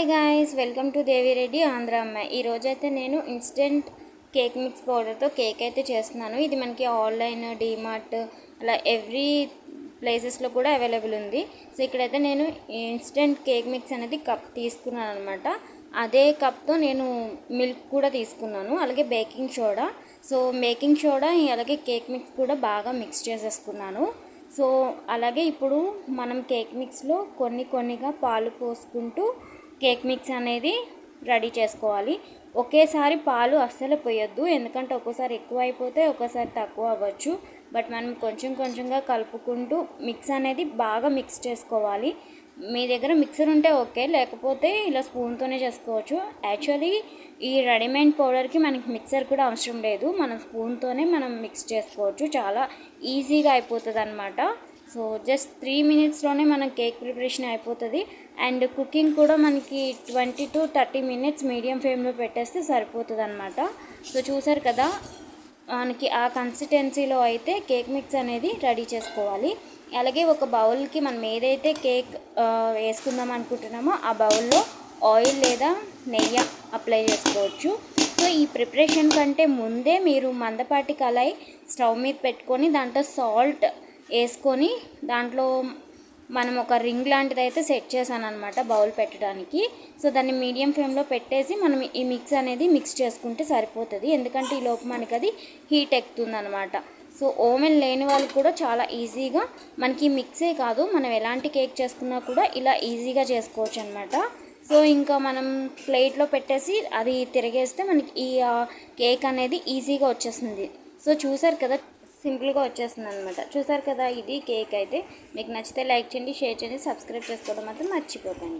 Hi guys welcome to Devireddy Andhra అమ్మాయి ఈరోజైతే నేను ఇన్స్టెంట్ కేక్ మిక్స్ పౌడర్తో కేక్ అయితే చేస్తున్నాను. ఇది మనకి ఆన్లైన్ డీమార్ట్ అలా ఎవ్రీ ప్లేసెస్లో కూడా అవైలబుల్ ఉంది. సో ఇక్కడైతే నేను ఇన్స్టెంట్ కేక్ మిక్స్ అనేది కప్ తీసుకున్నాను అనమాట అదే కప్తో నేను మిల్క్ కూడా తీసుకున్నాను. అలాగే baking soda so baking soda అలాగే కేక్ మిక్స్ కూడా బాగా మిక్స్ చేసేసుకున్నాను. సో అలాగే ఇప్పుడు మనం కేక్ మిక్స్లో కొన్ని కొన్నిగా పాలు పోసుకుంటూ కేక్ మిక్స్ అనేది రెడీ చేసుకోవాలి. ఒకేసారి పాలు అస్సలు పోయొద్దు. ఎందుకంటే ఒక్కోసారి ఎక్కువ అయిపోతే ఒక్కోసారి తక్కువ అవ్వచ్చు. బట్ మనం కొంచెం కొంచెంగా కలుపుకుంటూ మిక్స్ అనేది బాగా మిక్స్ చేసుకోవాలి. మీ దగ్గర మిక్సర్ ఉంటే ఓకే. లేకపోతే ఇలా స్పూన్తోనే చేసుకోవచ్చు. యాక్చువల్లీ ఈ రెడీమేడ్ పౌడర్కి మనకి మిక్సర్ కూడా అవసరం లేదు. మనం స్పూన్తోనే మనం మిక్స్ చేసుకోవచ్చు. చాలా ఈజీగా అయిపోతుంది అనమాట సో జస్ట్ త్రీ మినిట్స్లోనే మన కేక్ ప్రిపరేషన్ అయిపోతుంది. అండ్ కుకింగ్ కూడా మనకి twenty to thirty minutes medium ఫ్లేమ్లో పెట్టేస్తే సరిపోతుంది అనమాట సో చూసారు కదా మనకి ఆ కన్సిస్టెన్సీలో అయితే కేక్ మిక్స్ అనేది రెడీ చేసుకోవాలి. అలాగే ఒక బౌల్కి మనం ఏదైతే కేక్ వేసుకుందాం అనుకుంటున్నామో ఆ బౌల్లో ఆయిల్ లేదా నెయ్యి అప్లై చేసుకోవచ్చు. సో ఈ ప్రిపరేషన్ కంటే ముందే మీరు మందపాటి కళాయి స్టవ్ మీద పెట్టుకొని దాంట్లో సాల్ట్ వేసుకొని దాంట్లో మనం ఒక రింగ్ లాంటిది అయితే సెట్ చేశాను అనమాట బౌల్ పెట్టడానికి. సో దాన్ని మీడియం ఫ్లేమ్లో పెట్టేసి మనం ఈ మిక్స్ అనేది మిక్స్ చేసుకుంటే సరిపోతుంది. ఎందుకంటే ఈ లోపు మనకి అది హీట్ ఎక్కుతుందనమాట సో ఓవెన్ లేని వాళ్ళు కూడా చాలా ఈజీగా మనకి మిక్సే కాదు మనం ఎలాంటి కేక్ చేసుకున్నా కూడా ఇలా ఈజీగా చేసుకోవచ్చు అనమాట సో ఇంకా మనం ప్లేట్లో పెట్టేసి అది తిరిగేస్తే మనకి ఈ కేక్ అనేది ఈజీగా వచ్చేస్తుంది. సో చూసారు కదా సింపుల్గా వచ్చేస్తుంది అనమాట చూసారు కదా ఇది కేక్ అయితే. మీకు నచ్చితే లైక్ చేయండి షేర్ చేయండి సబ్స్క్రైబ్ చేసుకోవడం మాత్రం మర్చిపోకండి.